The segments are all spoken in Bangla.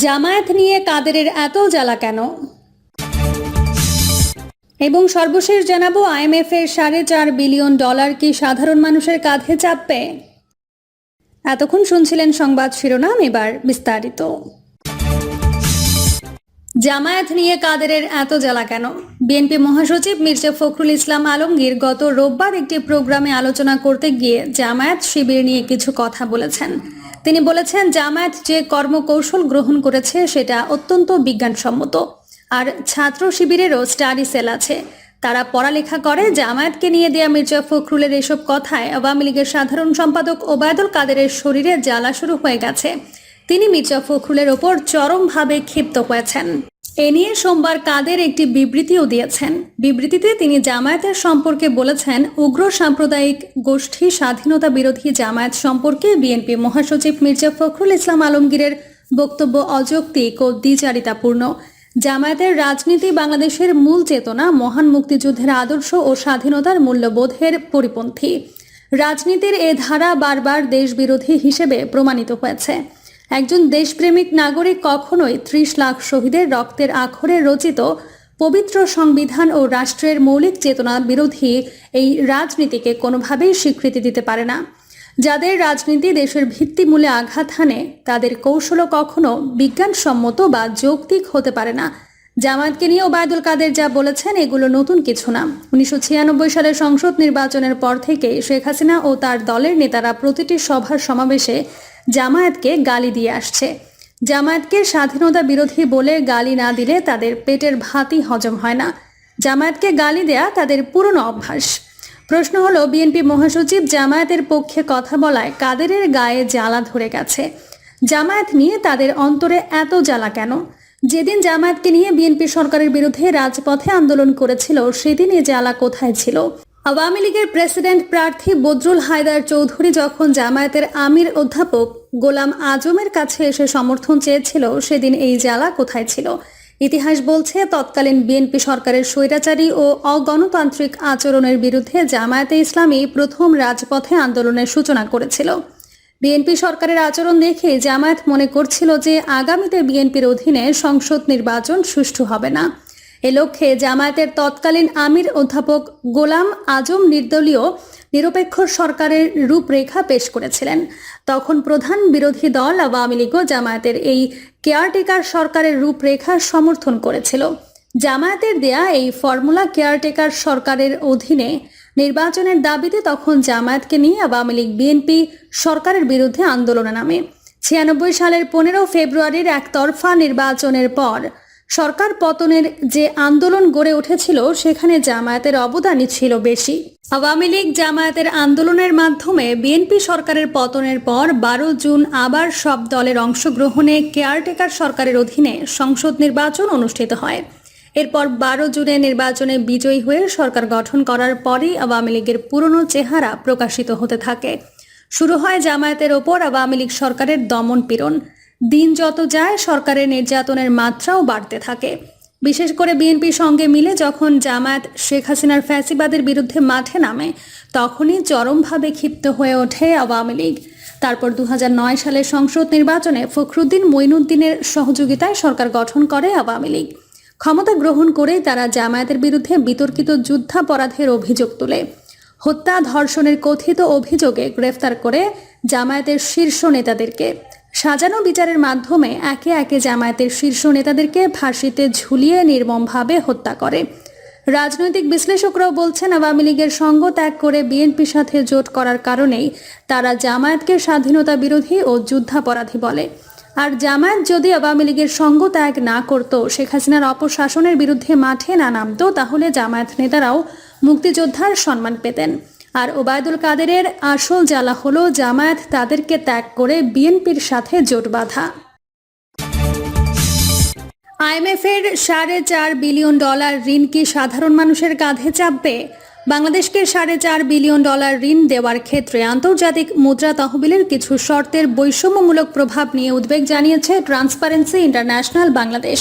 জামায়াত নিয়ে কাদেরের এত জ্বালা কেন? এবং সর্বশেষ জানাব, আইএমএফ এর সাড়ে চার বিলিয়ন ডলার কি সাধারণ মানুষের কাঁধে চাপবে? এতক্ষণ শুনছিলেন সংবাদ শিরোনাম, এবার বিস্তারিত। জামায়াত নিয়ে কাদেরের এত জ্বালা কেন? বিএনপি মহাসচিব মির্জা ফখরুল ইসলাম আলমগীর গত রোববার একটি প্রোগ্রামে আলোচনা করতে গিয়ে জামায়াত শিবির নিয়ে কিছু কথা বলেছেন। তিনি বলেছেন, জামায়াত যে কর্মকৌশল গ্রহণ করেছে সেটা অত্যন্ত বিজ্ঞানসম্মত। আর ছাত্র শিবিরেরও স্টাডি সেল আছে। তারা পড়ালেখা করে, জামায়াতকে নিয়ে দেয়া মির্জা ফখরুলের এসব কথায় আওয়ামী লীগের সাধারণ সম্পাদক ওবায়দুল কাদেরের শরীরে জ্বালা শুরু হয়ে গেছে। তিনি মির্জা ফখরুলের ওপর চরমভাবে ক্ষিপ্ত হয়েছেন। এ নিয়ে সোমবার কাদের একটি বিবৃতিও দিয়েছেন। বিবৃতিতে তিনি জামায়াতের সম্পর্কে বলেছেন, উগ্র সাম্প্রদায়িক গোষ্ঠী স্বাধীনতা বিরোধী জামায়াত সম্পর্কে বিএনপি মহাসচিব মির্জা ফখরুল ইসলাম আলমগীরের বক্তব্য অযৌক্তিক ও দ্বিচারিতাপূর্ণ। জামায়াতের রাজনীতি বাংলাদেশের মূল চেতনা, মহান মুক্তিযুদ্ধের আদর্শ ও স্বাধীনতার মূল্যবোধের পরিপন্থী। রাজনীতির এ ধারা বারবার দেশবিরোধী হিসেবে প্রমাণিত হয়েছে। একজন দেশপ্রেমিক নাগরিক কখনোই ত্রিশ লাখ শহীদের রক্তের আখরে রচিত পবিত্র সংবিধান ও রাষ্ট্রের মৌলিক চেতনা বিরোধী এই রাজনীতিকে কোনোভাবেই স্বীকৃতি দিতে পারে না। যাদের রাজনীতি দেশের ভিত্তিমূলে আঘাত হানে, তাদের কৌশলও কখনো বিজ্ঞানসম্মত বা যৌক্তিক হতে পারে না। জামায়াতকে নিয়ে ওবায়দুল কাদের যা বলেছেন, এগুলো নতুন কিছু না। উনিশশো ছিয়ানব্বই সালের সংসদ নির্বাচনের পর থেকে শেখ হাসিনা ও তার দলের নেতারা প্রতিটি সভার সমাবেশে জামায়াতকে গালি দিয়ে আসছে। জামায়াতকে স্বাধীনতা বিরোধী বলে গালি না দিলে তাদের পেটের ভাতই হজম হয় না। জামায়াতকে গালি দেয়া তাদের পুরনো অভ্যাস। প্রশ্ন হলো, বিএনপি মহাসচিব জামায়াতের পক্ষে কথা বলায় কাদেরের গায়ে জ্বালা ধরে গেছে? জামায়াত নিয়ে তাদের অন্তরে এত জ্বালা কেন? যেদিন জামায়াতকে নিয়ে বিএনপি সরকারের বিরুদ্ধে রাজপথে আন্দোলন করেছিল, সেদিন এ জ্বালা কোথায় ছিল? আওয়ামী লীগের প্রেসিডেন্ট প্রার্থী বদরুল হায়দার চৌধুরী যখন জামায়াতের আমির অধ্যাপক গোলাম আজমের কাছে এসে সমর্থন চেয়েছিল, সেদিন এই জ্বালা কোথায় ছিল? ইতিহাস বলছে, তৎকালীন বিএনপি সরকারের স্বৈরাচারী ও অগণতান্ত্রিক আচরণের বিরুদ্ধে জামায়াতে ইসলামী প্রথম রাজপথে আন্দোলনের সূচনা করেছিল। বিএনপি সরকারের আচরণ দেখে জামায়াত মনে করছিল যে, আগামীতে বিএনপির অধীনে সংসদ নির্বাচন সুষ্ঠু হবে না। এ লক্ষ্যে জামায়াতের তৎকালীন আমির অধ্যাপক গোলাম আজম নির্দলীয় নিরপেক্ষ সরকারের রূপরেখা পেশ করেছিলেন। তখন প্রধান বিরোধী দল আওয়ামী লীগও জামায়াতের এই কেয়ারটেকার সরকারের রূপরেখা সমর্থন করেছিল। জামায়াতের দেয়া এই ফর্মুলা কেয়ারটেকার সরকারের অধীনে নির্বাচনের দাবিতে তখন জামায়াতকে নিয়ে আওয়ামী লীগ, বিএনপি সরকারের বিরুদ্ধে আন্দোলনে নামে। ছিয়ানব্বই সালের পনেরো ফেব্রুয়ারির একতরফা নির্বাচনের পর সরকার পতনের যে আন্দোলন গড়ে উঠেছিল, সেখানে জামায়াতের অবদানই ছিল বেশি। আওয়ামী লীগ জামায়াতের আন্দোলনের মাধ্যমে বিএনপি সরকারের পতনের পর বারো জুন আবার সব দলের অংশগ্রহণে কেয়ারটেকার সরকারের অধীনে সংসদ নির্বাচন অনুষ্ঠিত হয়। এরপর বারো জুনে নির্বাচনে বিজয়ী হয়ে সরকার গঠন করার পরেই আওয়ামী লীগের পুরনো চেহারা প্রকাশিত হতে থাকে। শুরু হয় জামায়াতের ওপর আওয়ামী লীগ সরকারের দমন পীড়ন। দিন যত যায়, সরকারের নির্যাতনের মাত্রাও বাড়তে থাকে। বিশেষ করে বিএনপির সঙ্গে মিলে যখন জামায়াত শেখ হাসিনার ফ্যাসিবাদের বিরুদ্ধে মাঠে নামে, তখনই চরমভাবে ক্ষিপ্ত হয়ে ওঠে আওয়ামী লীগ। তারপর দু হাজার নয় সালের সংসদ নির্বাচনে ফখরুদ্দিন মঈনুদ্দিনের সহযোগিতায় সরকার গঠন করে আওয়ামী লীগ। ক্ষমতা গ্রহণ করেই তারা জামায়াতের বিরুদ্ধে বিতর্কিত যুদ্ধাপরাধের অভিযোগ তোলে। হত্যা ধর্ষণের কথিত অভিযোগে গ্রেফতার করে জামায়াতের শীর্ষ নেতাদেরকে। সাজানো বিচারের মাধ্যমে একে একে জামায়াতের শীর্ষ নেতাদেরকে ফাঁসিতে ঝুলিয়ে নির্মমভাবে হত্যা করে। রাজনৈতিক বিশ্লেষকরাও বলছেন, আওয়ামী লীগের সঙ্গ ত্যাগ করে বিএনপির সাথে জোট করার কারণেই তারা জামায়াতকে স্বাধীনতা বিরোধী ও যুদ্ধাপরাধী বলে। আর জামায়াত যদি আওয়ামী লীগের সঙ্গ ত্যাগ না করত, শেখ হাসিনার অপশাসনের বিরুদ্ধে মাঠে না নামতো, তাহলে জামায়াত নেতারাও মুক্তিযোদ্ধার সম্মান পেতেন। আর ওবায়দুল কাদেরের আসল জ্বালা হলো জামায়াত তাদেরকে ত্যাগ করে বিএনপির সাথে জোট বাঁধা। আইএমএফ এর সাড়ে চার বিলিয়ন ডলার ঋণ কি সাধারণ মানুষের কাঁধে চাপবে? বাংলাদেশকে সাড়ে চার বিলিয়ন ডলার ঋণ দেওয়ার ক্ষেত্রে আন্তর্জাতিক মুদ্রা তহবিলের কিছু শর্তের বৈষম্যমূলক প্রভাব নিয়ে উদ্বেগ জানিয়েছে ট্রান্সপারেন্সি ইন্টারন্যাশনাল বাংলাদেশ।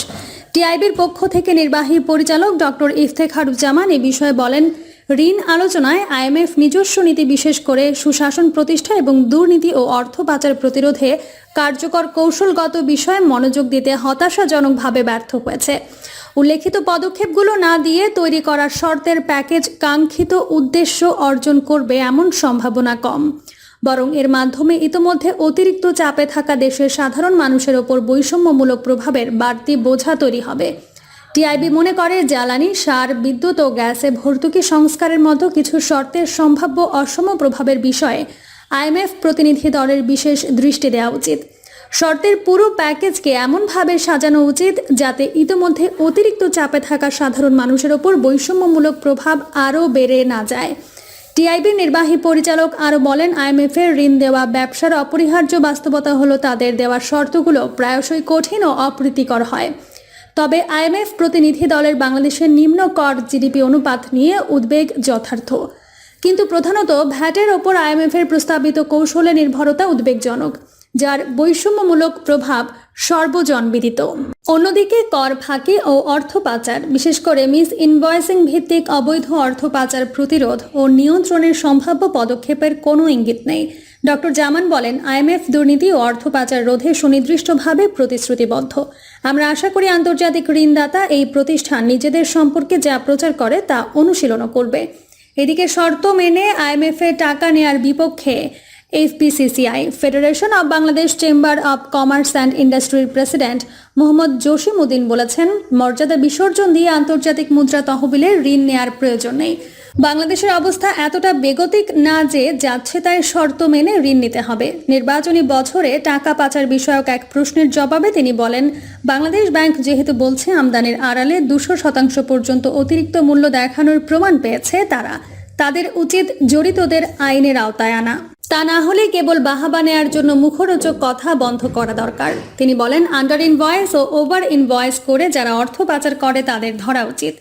টিআইবির পক্ষ থেকে নির্বাহী পরিচালক ডক্টর ইফতেখারুজ্জামান এ বিষয়ে বলেন ঋণ আলোচনায় আইএমএফ নিজস্ব নীতি বিশেষ করে সুশাসন প্রতিষ্ঠা এবং দুর্নীতি ও অর্থ পাচার প্রতিরোধে কার্যকর কৌশলগত বিষয়ে মনোযোগ দিতে হতাশাজনকভাবে ব্যর্থ হয়েছে। উল্লেখিত পদক্ষেপগুলো না দিয়ে তৈরি করা শর্তের প্যাকেজ কাঙ্ক্ষিত উদ্দেশ্য অর্জন করবে এমন সম্ভাবনা কম। বরং এর মাধ্যমে ইতোমধ্যে অতিরিক্ত চাপে থাকা দেশের সাধারণ মানুষের ওপর বৈষম্যমূলক প্রভাবের বাড়তি বোঝা তৈরি হবে। টিআইবি মনে করে, জ্বালানি, সার, বিদ্যুৎ ও গ্যাসে ভর্তুকি সংস্কারের মতো কিছু শর্তের সম্ভাব্য অসম প্রভাবের বিষয়ে আইএমএফ প্রতিনিধি দলের বিশেষ দৃষ্টি দেওয়া উচিত। শর্তের পুরো প্যাকেজকে এমনভাবে সাজানো উচিত যাতে ইতোমধ্যে অতিরিক্ত চাপে থাকা সাধারণ মানুষের ওপর বৈষম্যমূলক প্রভাব আরও বেড়ে না যায়। টিআইবির নির্বাহী পরিচালক আরও বলেন আইএমএফ এর ঋণ দেওয়া ব্যবসার অপরিহার্য বাস্তবতা হলো তাদের দেওয়া শর্তগুলো প্রায়শই কঠিন ও অপ্রীতিকর হয়। তবে আইএমএফ প্রতিনিধি দলের বাংলাদেশের নিম্ন কর জিডিপি অনুপাত নিয়ে উদ্বেগ যথার্থ। কিন্তু প্রধানত ভ্যাটের ওপর আইএমএফ এর প্রস্তাবিত কৌশলে নির্ভরতা উদ্বেগজনক, যার বৈষম্যমূলক প্রভাব সর্বজনবিদিত। অন্যদিকে কর ফাঁকি ও অর্থ পাচার, বিশেষ করে মিস ইনভয়েসিং ভিত্তিক অবৈধ অর্থ পাচার প্রতিরোধ ও নিয়ন্ত্রণের সম্ভাব্য পদক্ষেপের কোনো ইঙ্গিত নেই। ডক্টর জামান বলেন আইএমএফ দুর্নীতি ও অর্থ পাচার রোধে সুনির্দিষ্টভাবে প্রতিশ্রুতিবদ্ধ। আমরা আশা করি আন্তর্জাতিক ঋণদাতা এই প্রতিষ্ঠান নিজেদের সম্পর্কে যা প্রচার করে তা অনুশীলনও করবে। এদিকে শর্ত মেনে আইএমএফ টাকা নেয়ার বিপক্ষে FBCCI federation of Bangladesh chamber of commerce and ইন্ডাস্ট্রির প্রেসিডেন্ট মোহাম্মদ জসিম উদ্দিন বলেছেন, মর্যাদা বিসর্জন দিয়ে আন্তর্জাতিক মুদ্রা তহবিলে ঋণ নেয়ার প্রয়োজন নেই। বাংলাদেশের অবস্থা এতটা বেগতিক না যে যাচ্ছে তাই শর্ত মেনে ঋণ নিতে হবে। নির্বাচনী বছরে টাকা পাচার বিষয়ক এক প্রশ্নের জবাবে তিনি বলেন, বাংলাদেশ ব্যাংক যেহেতু বলছে আমদানির আড়ালে দুশো শতাংশ পর্যন্ত অতিরিক্ত মূল্য দেখানোর প্রমাণ পেয়েছে তারা। তাদের উচিত জড়িতদের আইনের আওতায় আনা। তা না হলে কেবল বাহাবা নেয়ার জন্য মুখরোচক কথা বন্ধ করা দরকার। তিনি বলেন আন্ডার ইনভয়েস ও ওভার ইনভয়েস করে যারা অর্থ পাচার করে তাদের ধরা উচিত।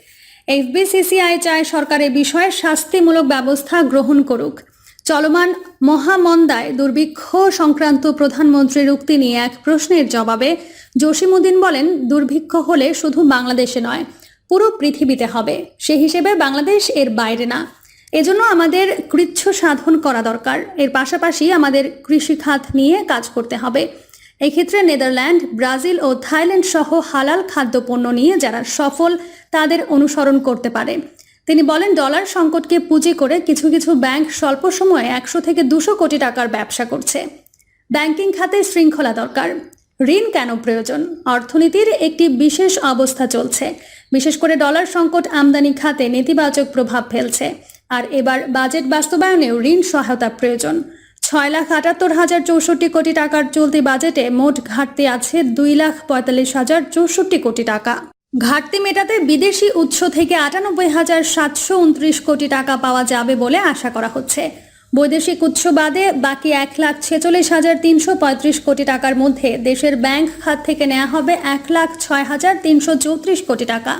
এফবিসিসিআই চায় সরকারের বিষয়ে শাস্তিমূলক ব্যবস্থা গ্রহণ করুক। চলমান মহামন্দায় দুর্ভিক্ষ সংক্রান্ত প্রধানমন্ত্রীর উক্তি নিয়ে এক প্রশ্নের জবাবে জসিমুদ্দিন বলেন, দুর্ভিক্ষ হলে শুধু বাংলাদেশে নয়, পুরো পৃথিবীতে হবে। সে হিসেবে বাংলাদেশ এর বাইরে না। এজন্য আমাদের কৃচ্ছ সাধন করা দরকার। এর পাশাপাশি আমাদের কৃষি খাত নিয়ে কাজ করতে হবে। এক্ষেত্রে নেদারল্যান্ড, ব্রাজিল ও থাইল্যান্ড সহ হালাল খাদ্যপণ্য নিয়ে যারা সফল, তাদের অনুসরণ করতে পারে। তিনি বলেন, ডলার সংকটকে পুঁজি করে কিছু কিছু ব্যাংক স্বল্প সময়ে একশো থেকে দুশো কোটি টাকার ব্যবসা করছে। ব্যাংকিং খাতে শৃঙ্খলা দরকার। ঋণ কেন প্রয়োজন? অর্থনীতির একটি বিশেষ অবস্থা চলছে। বিশেষ করে ডলার সংকট আমদানি খাতে নেতিবাচক প্রভাব ফেলছে। আর এবার বাজেট বাস্তবায়নেও ঋণ সহায়তা প্রয়োজন। ছয় লাখ আটাত্তর হাজার চৌষট্টি কোটি টাকার চলতি বাজেটে মোট ঘাটতি আছে দুই লাখ পঁয়তাল্লিশ হাজার চৌষট্টি কোটি টাকা। ঘাটতি মেটাতে বিদেশি উৎস থেকে আটানব্বই হাজার সাতশো উনত্রিশ কোটি টাকা পাওয়া যাবে বলে আশা করা হচ্ছে। বৈদেশিক উৎস বাদে বাকি এক লাখ ছেচল্লিশ হাজার তিনশো পঁয়ত্রিশ কোটি টাকার মধ্যে দেশের ব্যাংক খাত থেকে নেওয়া হবে এক লাখ ছয় হাজার তিনশো চৌত্রিশ কোটি টাকা।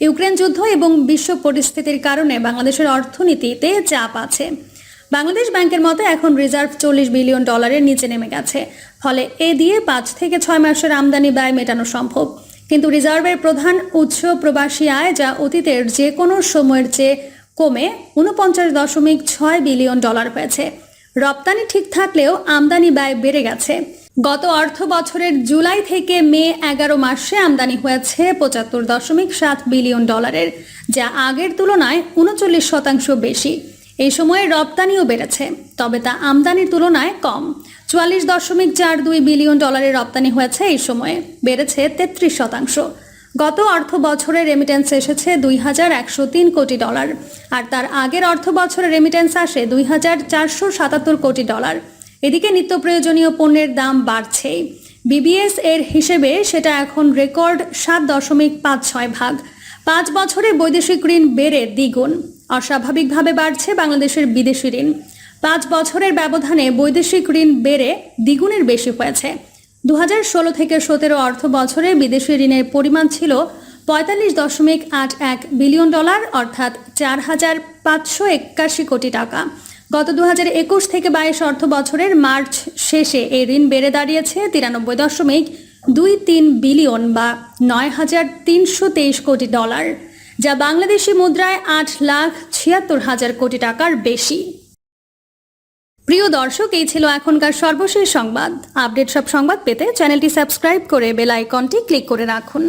ইউক্রেন যুদ্ধ এবং বিশ্ব পরিস্থিতির কারণে বাংলাদেশের অর্থনীতিতে চাপ আছে। বাংলাদেশ ব্যাংকের মতে এখন রিজার্ভ চল্লিশ বিলিয়ন ডলারের নিচে নেমে গেছে। ফলে এ দিয়ে পাঁচ থেকে ছয় মাসের আমদানি ব্যয় মেটানো সম্ভব। কিন্তু রিজার্ভের প্রধান উৎস প্রবাসী আয় যা অতীতের যে কোনো সময়ের চেয়ে কমে উনপঞ্চাশ দশমিক ছয় বিলিয়ন ডলার হয়েছে। রপ্তানি ঠিক থাকলেও আমদানি ব্যয় বেড়ে গেছে। গত অর্থ বছরের জুলাই থেকে মে এগারো মাসে আমদানি হয়েছে পঁচাত্তর দশমিক সাত বিলিয়ন ডলারের, যা আগের তুলনায় উনচল্লিশ শতাংশ বেশি। এই সময়ে রপ্তানিও বেড়েছে, তবে তা আমদানির তুলনায় কম। চুয়াল্লিশ দশমিক চার দুই বিলিয়ন ডলারের রপ্তানি হয়েছে এই সময়ে, বেড়েছে তেত্রিশ শতাংশ। গত অর্থ বছরে রেমিটেন্স এসেছে দুই হাজার একশো তিন কোটি ডলার, আর তার আগের অর্থ বছরে রেমিটেন্স আসে দুই হাজার চারশো সাতাত্তর কোটি ডলার। এদিকে নিত্য প্রয়োজনীয় পণ্যের দাম বাড়ছেই। বিবিএস এর হিসেবে সেটা এখন রেকর্ড সাত দশমিক পাঁচ ছয় ভাগ। পাঁচ বছরে বৈদেশিক ঋণ বেড়ে দ্বিগুণ। অস্বাভাবিকভাবে বাড়ছে বাংলাদেশের বিদেশি ঋণ। পাঁচ বছরের ব্যবধানে বৈদেশিক ঋণ বেড়ে দ্বিগুণের বেশি হয়েছে। দু হাজার ষোলো থেকে সতেরো অর্থ বছরে বিদেশি ঋণের পরিমাণ ছিল পঁয়তাল্লিশ দশমিক আট এক বিলিয়ন ডলার, অর্থাৎ চার হাজার পাঁচশো একাশি কোটি টাকা। গত দু হাজার একুশ থেকে বাইশ অর্থ বছরের মার্চ শেষে এই ঋণ বেড়ে দাঁড়িয়েছে তিরানব্বই দশমিক দুই তিন বিলিয়ন বা নয় হাজার তিনশো তেইশ কোটি ডলার। যা বাংলাদেশি মুদ্রায় আট লাখ ছিয়াত্তর হাজার কোটি টাকার বেশি। প্রিয় দর্শক, এই ছিল এখনকার সর্বশেষ সংবাদ। আপডেট সব সংবাদ পেতে চ্যানেলটি সাবস্ক্রাইব করে বেল আইকনটি ক্লিক করে রাখুন।